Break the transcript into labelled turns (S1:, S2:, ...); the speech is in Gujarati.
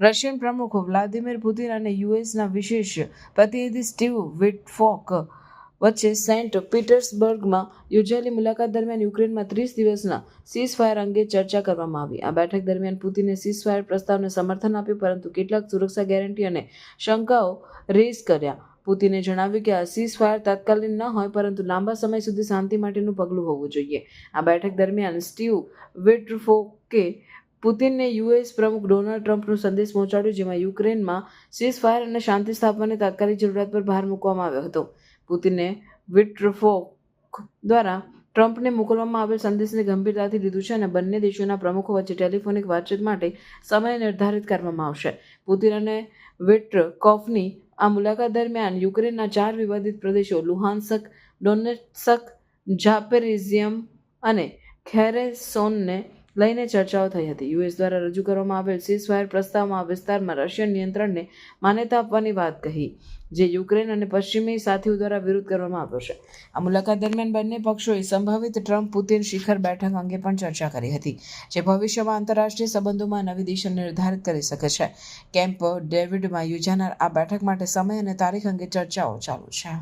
S1: રશિયન પ્રમુખ વ્લાદિમીર પુતિન અને યુએસના વિશેષ પ્રતિનિધિ સ્ટીવ વિટફોક વચ્ચે સેન્ટ પીટર્સબર્ગમાં યોજાયેલી મુલાકાત દરમિયાન યુક્રેનમાં ત્રીસ દિવસના સીઝફાયર અંગે ચર્ચા કરવામાં આવી. આ બેઠક દરમિયાન પુતિને સીઝફાયર પ્રસ્તાવને સમર્થન આપ્યું, પરંતુ કેટલાક સુરક્ષા ગેરંટી અને શંકાઓ રેઝ કર્યા. પુતિને જણાવ્યું કે આ સીઝ ફાયર તાત્કાલિક ન હોય, પરંતુ લાંબા સમય સુધી શાંતિ માટેનું પગલું હોવું જોઈએ. આ બેઠક દરમિયાન સ્ટીવ વિટફોકે પુતિનને યુએસ પ્રમુખ ડોનાલ્ડ ટ્રમ્પનો સંદેશ પહોંચાડ્યો, જેમાં યુક્રેનમાં સીઝ ફાયર અને શાંતિ સ્થાપવાની તાત્કાલિક જરૂરિયાત પર ભાર મૂકવામાં આવ્યો હતો. પુતિને વિટ્રફોક દ્વારા ટ્રમ્પને મોકલવામાં આવેલ સંદેશને ગંભીરતાથી લીધું છે અને બંને દેશોના પ્રમુખો વચ્ચે ટેલિફોનિક વાતચીત માટે સમય નિર્ધારિત કરવામાં આવશે. પુતિન અને વિટ્રકોફની આ મુલાકાત દરમિયાન યુક્રેનના ચાર વિવાદિત પ્રદેશો લુહાનસક, ડોનેટસક, ઝાપેરિઝિયમ અને ખેરેસોનને લઈને ચર્ચાઓ થઈ હતી. યુએસ દ્વારા રજૂ કરવામાં આવેલ સીઝફાયર પ્રસ્તાવમાં આ વિસ્તારમાં રશિયન નિયંત્રણને માન્યતા આપવાની વાત કહી, જે યુક્રેન અને પશ્ચિમી સાથીઓ દ્વારા વિરોધ કરવામાં આવ્યો છે. આ મુલાકાત દરમિયાન બંને પક્ષોએ સંભવિત ટ્રમ્પ પુતિન શિખર બેઠક અંગે પણ ચર્ચા કરી હતી, જે ભવિષ્યમાં આંતરરાષ્ટ્રીય સંબંધોમાં નવી દિશા નિર્ધારિત કરી શકે છે. કેમ્પ ડેવિડમાં યોજાનાર આ બેઠક માટે સમય અને તારીખ અંગે ચર્ચાઓ ચાલુ છે.